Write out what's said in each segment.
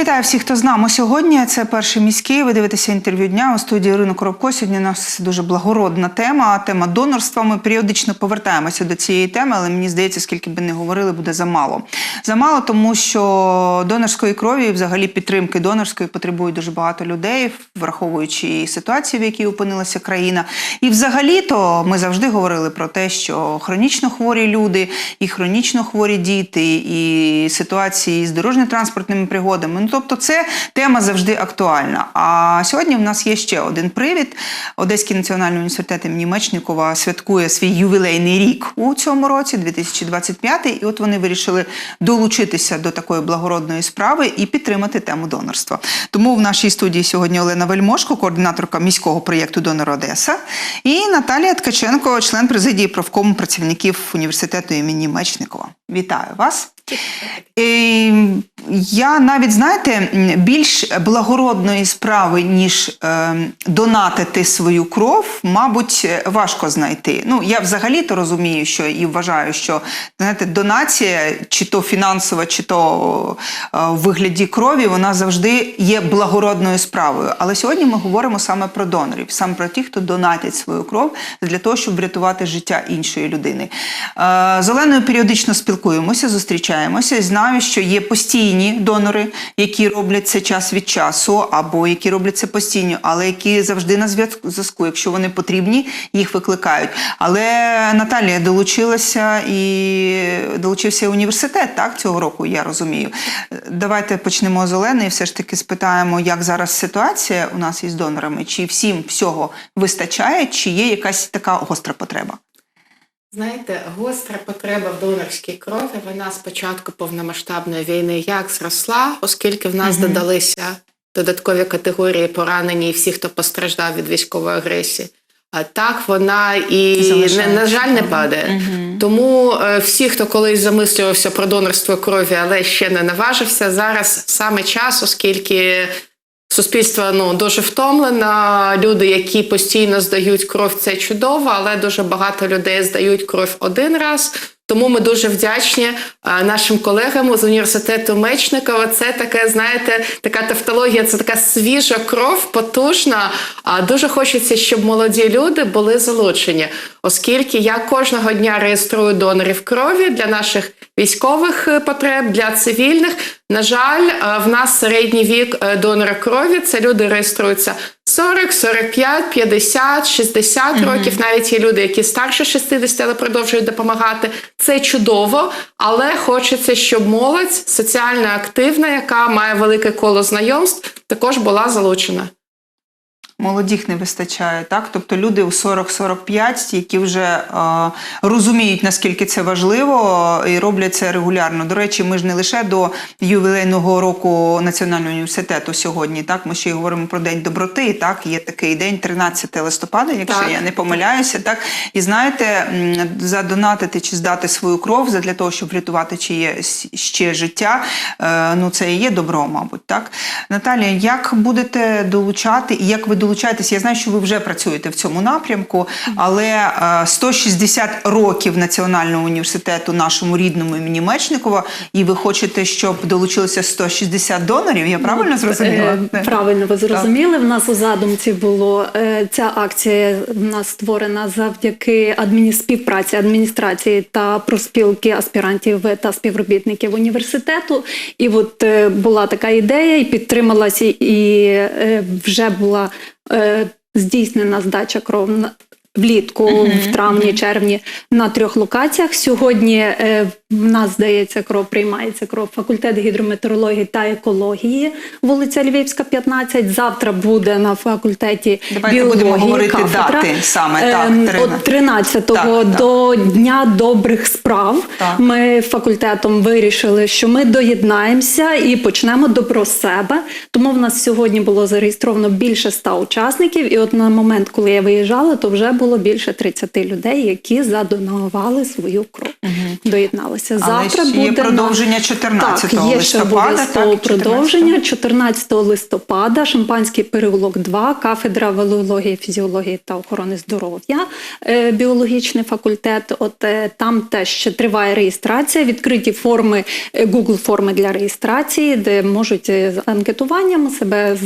Вітаю всіх, хто з нами сьогодні. Це перший міський. Ви дивитеся інтерв'ю дня у студії Ірина Коробко. Сьогодні у нас дуже благородна тема. Тема донорства. Ми періодично повертаємося до цієї теми, але мені здається, скільки би не говорили, буде замало. Замало, тому що донорської крові, і взагалі підтримки донорської, потребують дуже багато людей, враховуючи ситуацію, в якій опинилася країна. І взагалі-то ми завжди говорили про те, що хронічно хворі люди, і хронічно хворі діти, і ситуації з дорожньо-транспортними пригодами. Тобто, це тема завжди актуальна. А сьогодні в нас є ще один привід. Одеський національний університет імені Мечникова святкує свій ювілейний рік у цьому році, 2025. І от вони вирішили долучитися до такої благородної справи і підтримати тему донорства. Тому в нашій студії сьогодні Олена Вельмошко, координаторка міського проєкту Донор Одеса, і Наталія Ткаченко, член президії профкому працівників університету імені Мечникова. Вітаю вас. І я навіть знаєте більш благородної справи, ніж е, донатити свою кров, мабуть, важко знайти. Ну я взагалі-то розумію, що і вважаю, що знаєте, донація, чи то фінансова, чи то е, в вигляді крові, вона завжди є благородною справою. Але сьогодні ми говоримо саме про донорів, саме про тих, хто донатять свою кров для того, щоб врятувати життя іншої людини. Е, з Оленою періодично спілкуємося, зустрічаємося. Знаю, що є постійні донори, які роблять це час від часу, або які роблять це постійно, але які завжди на зв'язку. Якщо вони потрібні, їх викликають. Але Наталія долучилася і долучився університет так цього року. Я розумію. Давайте почнемо з Олени і все ж таки спитаємо, як зараз ситуація у нас із донорами, чи всім всього вистачає, чи є якась така гостра потреба. Знаєте, гостра потреба в донорській крові, вона з початку повномасштабної війни як зросла, оскільки в нас Мгм. додалися додаткові категорії поранені і всі, хто постраждав від військової агресії. А так вона і не, на жаль не падає. Мгм. Тому е, всі, хто колись замислювався про донорство крові, але ще не наважився, зараз саме час, оскільки суспільство ну дуже втомлено. Люди, які постійно здають кров, це чудово, але дуже багато людей здають кров один раз. Тому ми дуже вдячні нашим колегам з університету Мечникова. Це таке, знаєте, така тавтологія, це така свіжа кров, потужна. А дуже хочеться, щоб молоді люди були залучені, оскільки я кожного дня реєструю донорів крові для наших військових е, потреб, для цивільних. На жаль, е, в нас середній вік е, донора крові це люди реєструються 40, 45, 50, 60 Мгм. років. Навіть є люди, які старше 60, але продовжують допомагати. Це чудово, але хочеться, щоб молодь соціально активна, яка має велике коло знайомств, також була залучена. Молодих не вистачає, так? Тобто люди у 40-45, які вже е, розуміють, наскільки це важливо, і роблять це регулярно. До речі, ми ж не лише до ювілейного року Національного університету сьогодні, так? Ми ще й говоримо про День доброти. Так, є такий день, 13 листопада, якщо Так. я не помиляюся. Так, і знаєте, задонатити чи здати свою кров для того, щоб врятувати чиє ще життя. е, Ну, це і є добро, мабуть, так. Наталія, як будете долучати і як ви долучаєтесь? Я знаю, що ви вже працюєте в цьому напрямку, але е, 160 років Національного університету нашому рідному імені Мечникова, і ви хочете, щоб долучилося 160 донорів? Я правильно зрозуміла? Е, Правильно, ви зрозуміли. В нас у задумці було е, ця акція в нас створена завдяки адміні... співпраці адміністрації та профспілки аспірантів та співробітників університету. І от е, була така ідея, і підтрималася, і е, вже була е, здійснена здача кров влітку, в травні, червні на трьох локаціях. Сьогодні е, в нас здається кров, приймається кров факультет гідрометеорології та екології, вулиця Львівська, 15. Завтра буде на факультеті Давайте біології будемо говорити кафедра. дати саме, так, Ем, От 13-го Так, так. до Дня добрих справ Так. ми факультетом вирішили, що ми доєднаємося і почнемо добро з себе. Тому в нас сьогодні було зареєстровано більше ста учасників. І от на момент, коли я виїжджала, то вже було більше 30 людей, які задонували свою кров. Доєдналися. Але Завтра ще буде продовження 14 так, є ще листопада, так, продовження. 14 листопада, Шампанський переулок 2, кафедра валеології, фізіології та охорони здоров'я, е, біологічний факультет. От е, там теж ще триває реєстрація, відкриті форми, е, Google форми для реєстрації, де можуть з анкетуванням себе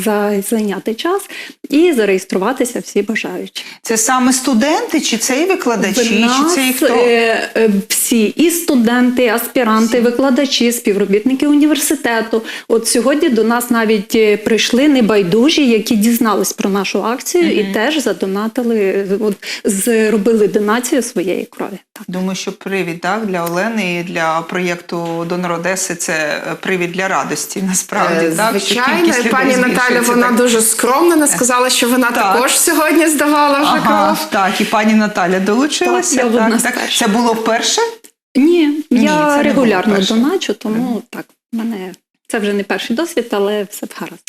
зайняти час і зареєструватися всі бажаючі. Це саме студенти, чи це і викладачі, В чи це і хто? е, е, всі і студенти, аспіранти, викладачі, співробітники університету. От сьогодні до нас навіть е, прийшли небайдужі, які дізнались про нашу акцію і теж задонатили, от, зробили донацію своєї крові. Так. Думаю, що привід так, для Олени і для проєкту Донор Одеси це привід для радості. Насправді, Е, так Звичайно, пані Наталя, вона так. дуже скромна, не сказала, що вона Так. також сьогодні здавала вже Ага, кров. Так, і пані Наталя долучилася. Так, я одна так. Це було вперше? Ні, Ні, я регулярно доначу, тому так, мене це вже не перший досвід, але все гаразд.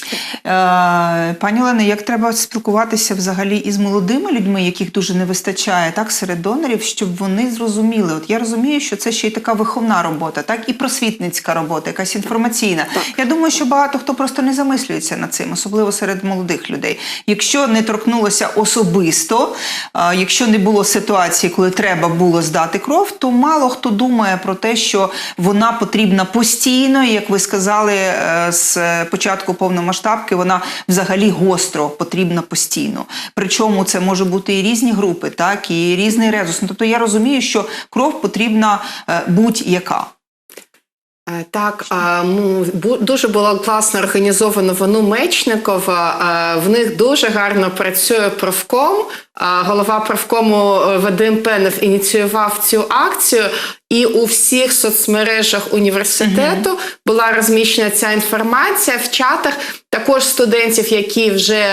Е, Пані Олено, як треба спілкуватися взагалі із молодими людьми, яких дуже не вистачає, так серед донорів, щоб вони зрозуміли. От я розумію, що це ще й така виховна робота, так і просвітницька робота, якась інформаційна. Так. Я думаю, що багато хто просто не замислюється над цим, особливо серед молодих людей. Якщо не торкнулося особисто, е, якщо не було ситуації, коли треба було здати кров, то мало хто думає про те, що вона потрібна постійно, як ви сказали, е, з початку повномасштабки вона взагалі гостро потрібна постійно. Причому це може бути і різні групи, так і різний резус. Ну, Тобто я розумію, що кров потрібна е, будь-яка. Е, Так, дуже було класно організовано вону Мечникова. В них дуже гарно працює профком. Голова профкому Вадим Пенев ініціював цю акцію, і у всіх соцмережах університету була розміщена ця інформація в чатах. Також студентів, які вже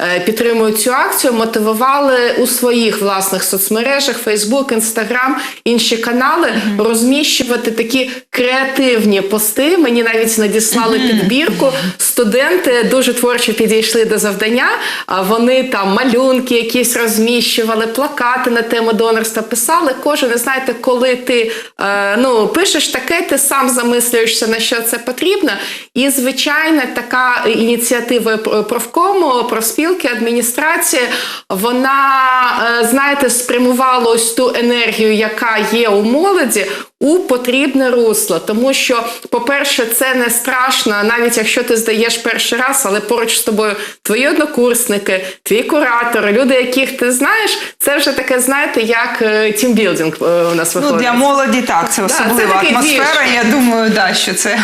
е, підтримують цю акцію, мотивували у своїх власних соцмережах Facebook, Instagram, інші канали розміщувати такі креативні пости. Мені навіть надіслали підбірку. Студенти дуже творчо підійшли до завдання. А Вони там малюнки якісь розміщували, плакати на тему донорства писали. Кожен, знаєте, коли ти ну, пишеш таке, ти сам замислюєшся, на що це потрібно. І, звичайно, така ініціатива профкому, профспілки, адміністрації, вона, е, знаєте, спрямувала ось ту енергію, яка є у молоді. У потрібне русло, тому що, по-перше, це не страшно, навіть якщо ти здаєш перший раз, але поруч з тобою твої однокурсники, твій куратор, люди, яких ти знаєш, це вже таке, знаєте, як е, тімбілдинг е, у нас виходить. Ну, для молоді так, це Да, це особлива атмосфера. двіж. Я думаю, да, що це.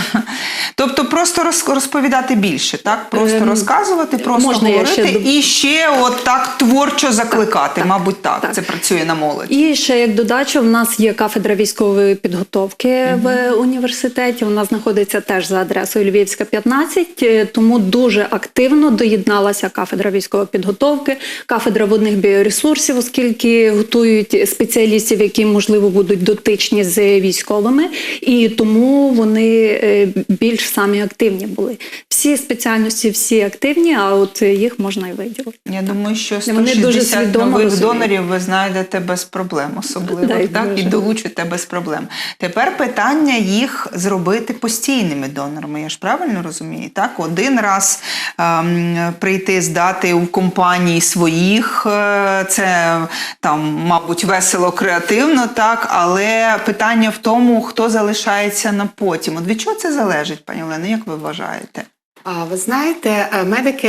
Тобто просто роз- розповідати більше, так? Просто Ем, розказувати, просто можна говорити ще і ще от так творчо закликати. так, Мабуть, так, так. це працює на молодь. І ще як додача, в нас є кафедра військової підготовки в університеті. Вона знаходиться теж за адресою Львівська, 15, е, тому дуже активно доєдналася кафедра військової підготовки, кафедра водних біоресурсів, оскільки готують спеціалістів, які можливо будуть дотичні з військовими, і тому вони е, більш самі активні були. Всі спеціальності, всі активні, а от їх можна і виділити. Я думаю, що Вони дуже нових розуміють. донорів ви знайдете без проблем, особливо Дай так, і долучите без проблем. Тепер питання їх зробити постійними донорами. Я ж правильно розумію? Так, один раз ем, прийти здати у компанії своїх, е, це там, мабуть, весело, креативно, так, але питання в тому, хто залишається на потім. От від чого це залежить, пані Олено, як ви вважаєте? А ви знаєте, е, медики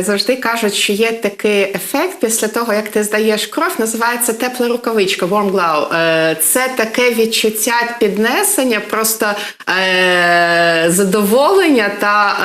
завжди кажуть, що є такий ефект після того, як ти здаєш кров, називається тепла рукавичка, warm glow. Е, Це таке відчуття піднесення, просто е, задоволення та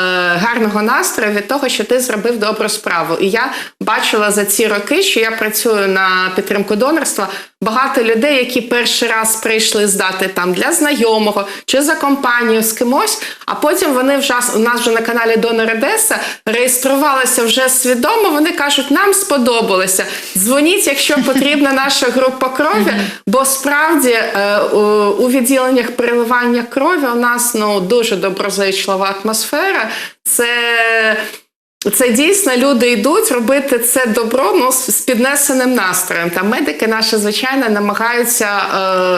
гарного настрою від того, що ти зробив добру справу. І я бачила за ці роки, що я працюю на підтримку донорства. Багато людей, які перший раз прийшли здати там для знайомого чи за компанію з кимось, а потім вони вже у нас вже на каналі Донор Одеса реєструвалися вже свідомо. Вони кажуть, нам сподобалося. Дзвоніть, якщо потрібна наша група крові. Бо справді е, у, у відділеннях переливання крові у нас ну дуже доброзичлива атмосфера. Це це дійсно люди йдуть робити це добро ну, з піднесеним настроєм. Та медики наші, звичайно, намагаються.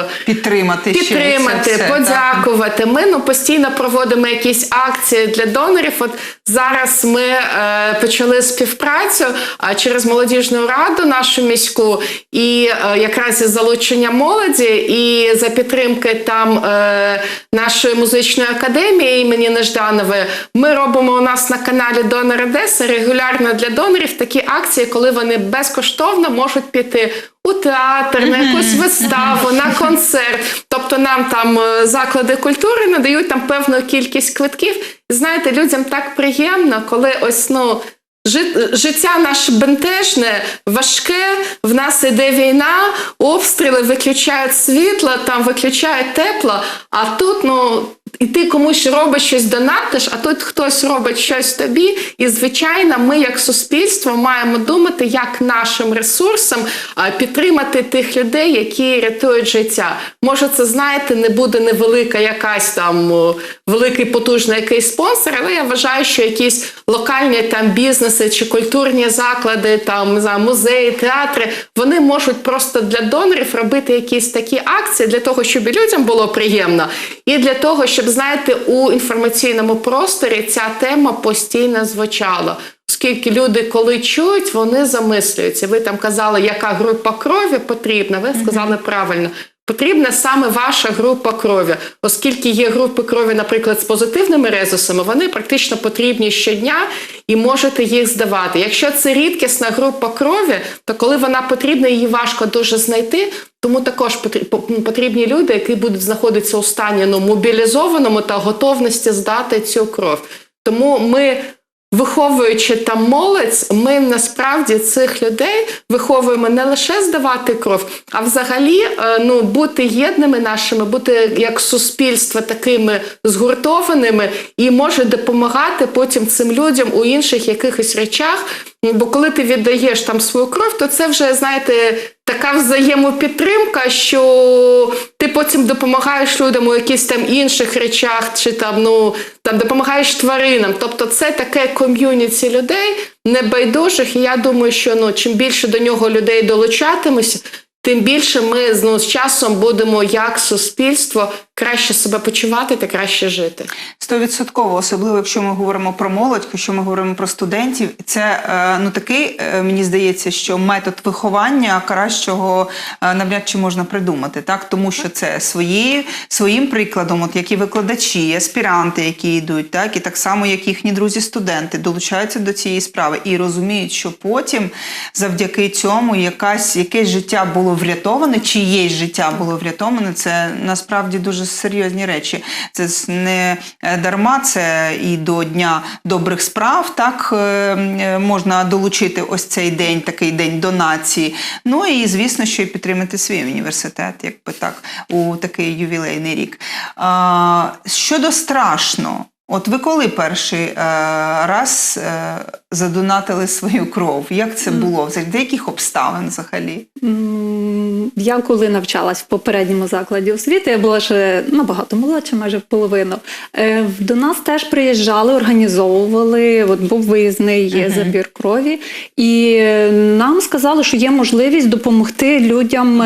Е, Підтримати, ще підтримати, все, так. подякувати. Ми ну постійно проводимо якісь акції для донорів. От зараз ми е, почали співпрацю а, через молодіжну раду нашу міську, і е, якраз із залучення молоді, і за підтримки там е, нашої музичної академії імені Нежданової. Ми робимо у нас на каналі Донор Одеса регулярно для донорів такі акції, коли вони безкоштовно можуть піти у театр, на якусь виставу, на концерт. Тобто нам там е, заклади культури надають там певну кількість квитків. Знаєте, людям так приємно, коли ось ну. Життя наше бентежне, важке. В нас іде війна, обстріли виключають світло, там виключають тепло. А тут, ну і ти комусь робиш щось донатиш, а тут хтось робить щось тобі. І звичайно, ми, як суспільство, маємо думати, як нашим ресурсом підтримати тих людей, які рятують життя. Може, це знаєте, не буде невелика якась там великий потужний якийсь спонсор, але я вважаю, що якісь локальні там бізнеси чи культурні заклади, там знаю, музеї, театри, вони можуть просто для донорів робити якісь такі акції для того, щоб людям було приємно, і для того, щоб знаєте, у інформаційному просторі ця тема постійно звучала. Оскільки люди, коли чують, вони замислюються. Ви там казали, яка група крові потрібна. Ви сказали правильно. Потрібна саме ваша група крові, оскільки є групи крові, наприклад, з позитивними резусами, вони практично потрібні щодня і можете їх здавати. Якщо це рідкісна група крові, то коли вона потрібна, її важко дуже знайти. Тому також потрібні люди, які будуть знаходитися у стані ну, мобілізованому та готовності здати цю кров. Тому ми Виховуючи там молодь, ми насправді цих людей виховуємо не лише здавати кров, а взагалі е, ну, бути єдними нашими, бути як суспільство такими згуртованими і може допомагати потім цим людям у інших якихось речах. Бо коли ти віддаєш там свою кров, то це вже знаєте така взаємопідтримка, що ти потім допомагаєш людям у якихось там інших речах, чи там ну там допомагаєш тваринам. Тобто, це таке ком'юніті людей небайдужих. І я думаю, що ну чим більше до нього людей долучатимуся, тим більше ми ну, з часом будемо як суспільство краще себе почувати та краще жити. Стовідсотково, особливо якщо ми говоримо про молодь, якщо ми говоримо про студентів, це е, ну такий, е, мені здається, що метод виховання кращого е, навряд чи можна придумати, так тому що це свої, своїм прикладом, от як і викладачі, аспіранти, які йдуть, так і так само, як їхні друзі-студенти долучаються до цієї справи і розуміють, що потім завдяки цьому якась якесь життя було врятоване, чиєсь життя було врятоване. Це насправді дуже серйозні речі. Це не е, дарма, це і до Дня добрих справ. Так е, е, можна долучити ось цей день, такий день донації. Ну і звісно, що і підтримати свій університет, якби так, у такий ювілейний рік. Щодо страшно. От ви коли перший е, раз е, задонатили свою кров? Як це було? До яких обставин взагалі? Я коли навчалась в попередньому закладі освіти, я була ще набагато молодша, майже в половину. Е, До нас теж приїжджали, організовували. От був виїзний забір крові, і нам сказали, що є можливість допомогти людям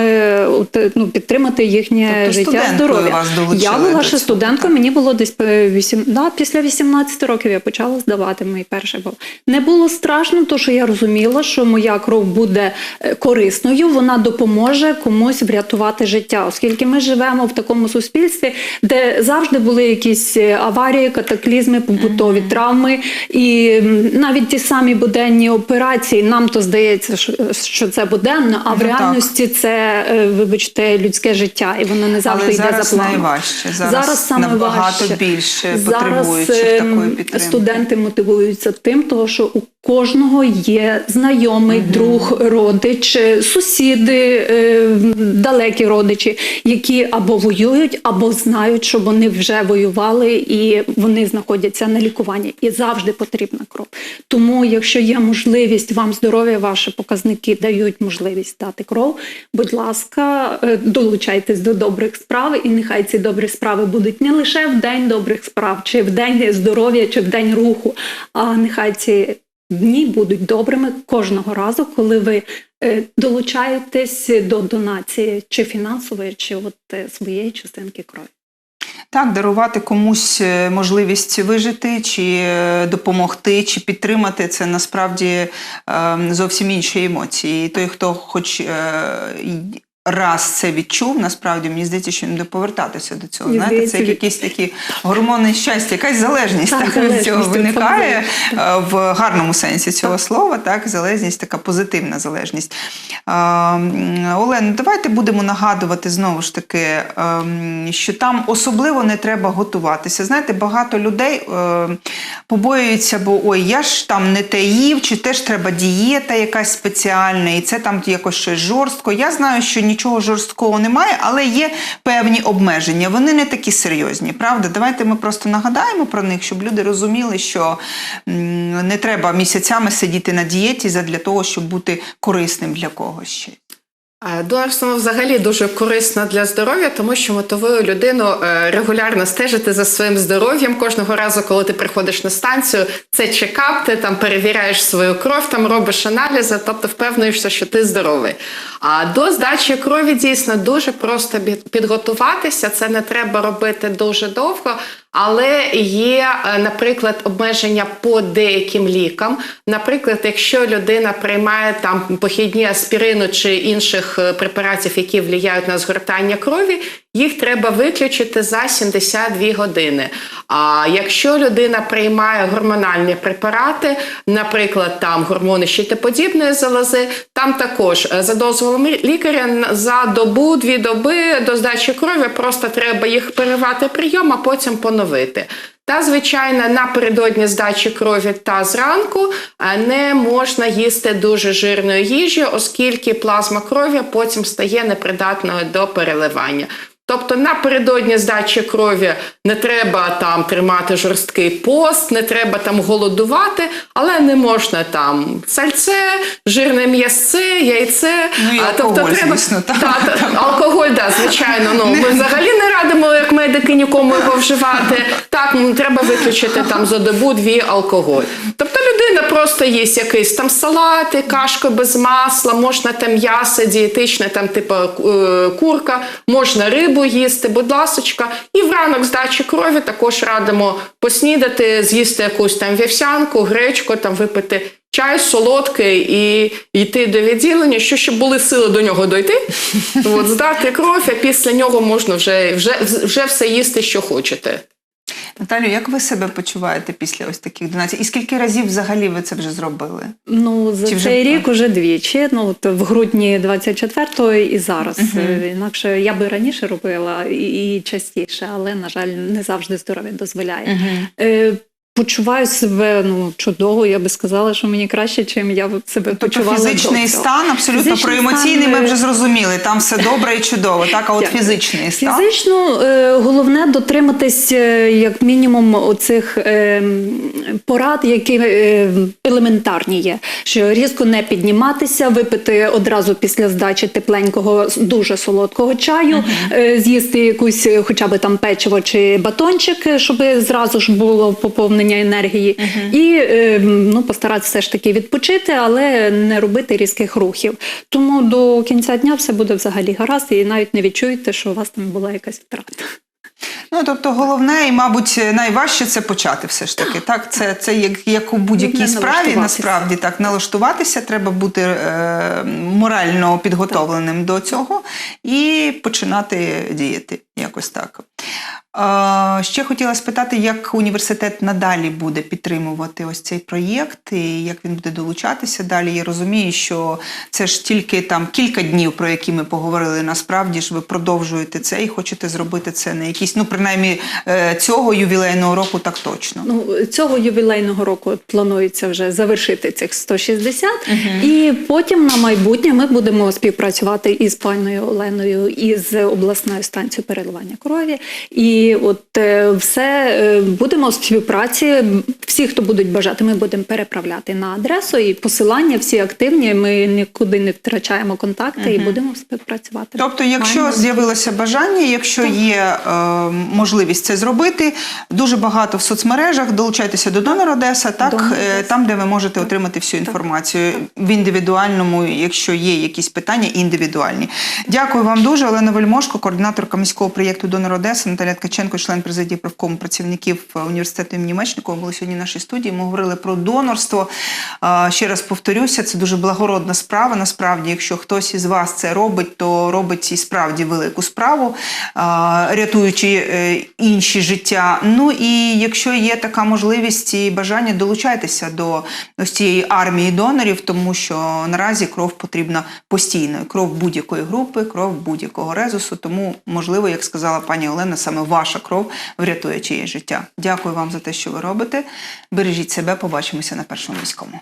от, ну, підтримати їхнє Тобто життя, здоров'я. Я була ще студенткою, мені було десь е, вісім, після 18 років я почала здавати мій перший був. Не було страшно, тому що я розуміла, що моя кров буде е, корисною, вона допоможе комусь врятувати життя, оскільки ми живемо в такому суспільстві, де завжди були якісь е, аварії, катаклізми, побутові травми, і навіть ті самі буденні операції. Нам то здається, що, це буденно, а в Ну, реальності це, е, вибачте, людське життя, і воно не завжди Але йде зараз за планом. найважче. Зараз саме набагато важче. більше Зараз ем. Студенти мотивуються тим, того, що у кожного є знайомий, друг, родич, сусіди, е, далекі родичі, які або воюють, або знають, що вони вже воювали і вони знаходяться на лікуванні. І завжди потрібна кров. Тому, якщо є можливість, вам здоров'я, ваші показники дають можливість дати кров. Будь ласка, е, долучайтесь до добрих справ, і нехай ці добрі справи будуть не лише в день добрих справ, чи день здоров'я, чи в день руху, а нехай ці дні будуть добрими кожного разу, коли ви е, долучаєтесь до донації, чи фінансової, чи от е, своєї частинки крові. Так, дарувати комусь е, можливість вижити, чи допомогти, чи підтримати це насправді е, зовсім інші емоції. І той, хто хоч раз це відчув, насправді мені здається, що він буде повертатися до цього. Знаєте, це як якісь такі гормони щастя, якась залежність Так, так, від цього виникає е, в гарному сенсі цього слова. Так, залежність, така позитивна залежність. Е, м, Олено, давайте будемо нагадувати знову ж таки, ем, що там особливо не треба готуватися. Знаєте, багато людей е, побоюються, бо ой, я ж там не те їв, чи теж треба дієта якась спеціальна, і це там якось щось жорстко. Я знаю, що нічого жорсткого немає, але є певні обмеження. Вони не такі серйозні, правда? Давайте ми просто нагадаємо про них, щоб люди розуміли, що не треба місяцями сидіти на дієті задля того, щоб бути корисним для когось Донорство взагалі дуже корисно для здоров'я, тому що мотивує людину е, регулярно стежити за своїм здоров'ям кожного разу, коли ти приходиш на станцію. Це чекап, ти там перевіряєш свою кров, там робиш аналізи, тобто впевнюєшся, що ти здоровий. А до здачі крові дійсно дуже просто підготуватися. Це не треба робити дуже довго. Але є, е, наприклад, обмеження по деяким лікам. Наприклад, якщо людина приймає там похідні аспірину чи інших е, препаратів, які впливають на згортання крові, їх треба виключити за 72 години. А якщо людина приймає гормональні препарати, наприклад, там гормони щитоподібної залози, там також е, за дозволом лікаря за добу, дві доби до здачі крові просто треба їх переривати прийом, а потім поновити. Та, звичайно, напередодні здачі крові та зранку е, не можна їсти дуже жирної їжі, оскільки плазма крові потім стає непридатною до переливання. Тобто напередодні здачі крові не треба там тримати жорсткий пост, не треба там голодувати, але не можна там сальце, жирне м'ясце, яйце. Ну, і А, алкоголь, звісно, так. Та, та, алкоголь, да, звичайно. Ну ми взагалі не радимо, як медики, нікому його вживати. Так, ну треба виключити там за добу дві алкоголь. Тобто людина просто їсть якийсь там салати, кашку без масла, можна там м'ясо дієтичне, там типу е, курка, можна рибу їсти, будь ласочка. І в ранок здачі крові також радимо поснідати, з'їсти якусь там вівсянку, гречку, там випити. Чай солодкий і йти до відділення, що щоб були сили до нього дойти, от, здати кров, а після нього можна вже, вже, вже все їсти, що хочете. Наталю, як ви себе почуваєте після ось таких донацій? І скільки разів взагалі ви це вже зробили? Ну, за Чи вже- цей рік уже двічі. Ну, от в грудні 24-го і зараз. Е, Інакше я би раніше робила і, і частіше, але, на жаль, не завжди здоров'я дозволяє. Е, Почуваю себе ну, чудово, я би сказала, що мені краще, чим я б себе Тобто почувала. фізичний до цього. стан, абсолютно Фізичний про емоційний стан, ми е, вже зрозуміли. Там все добре і чудово. Так, а от Дякую. фізичний стан. Фізично е, головне дотриматись е, як мінімум оцих порад, які елементарні є. Що різко не підніматися, випити одразу після здачі тепленького дуже солодкого чаю, з'їсти якусь хоча б там печиво чи батончик, щоб зразу ж було поповнення енергії, і е, ну постаратися все ж таки відпочити, але не робити різких рухів. Тому до кінця дня все буде взагалі гаразд, і навіть не відчуєте, що у вас там була якась втрата. Ну тобто, головне і, мабуть, найважче це почати все ж таки. Так, це, це як, як у будь-якій справі, насправді так, налаштуватися, треба бути е, морально підготовленим до цього і починати діяти якось так. Ще хотіла спитати, як університет надалі буде підтримувати ось цей проєкт, і як він буде долучатися далі. Я розумію, що це ж тільки там кілька днів, про які ми поговорили. Насправді ж ви продовжуєте це і хочете зробити це на якісь, ну принаймні е, цього ювілейного року, так точно. Ну цього ювілейного року планується вже завершити цих 160, і потім на майбутнє ми будемо співпрацювати із паною Оленою із обласною станцією переливання крові і І от е, все е, будемо в співпраці. Всі, хто будуть бажати, ми будемо переправляти на адресу і посилання всі активні. Ми нікуди не втрачаємо контакти і будемо співпрацювати. Тобто, якщо Маємо. з'явилося бажання, якщо є е, можливість це зробити, дуже багато в соцмережах, долучайтеся до донор Одеса, так Донор е, Одеса. там, де ви можете отримати всю інформацію в індивідуальному, якщо є якісь питання, індивідуальні. Дякую вам дуже, Олена Вельмошко, координаторка міського проєкту Донор Одеса, Наталя Ткаченко, член президії правкому працівників е, університету імені Мечникова, були сьогодні в нашій студії. Ми говорили про донорство. Ще раз повторюся, це дуже благородна справа. Насправді, якщо хтось із вас це робить, то робить і справді велику справу, рятуючи е, інші життя. Ну і якщо є така можливість і бажання, долучайтеся до ось цієї армії донорів, тому що наразі кров потрібна постійно. Кров будь-якої групи, кров будь-якого резусу. Тому, можливо, як сказала пані Олена, саме ваша кров врятує чиєсь життя. Дякую вам за те, що ви робите. Бережіть себе, побачимося на першому міському.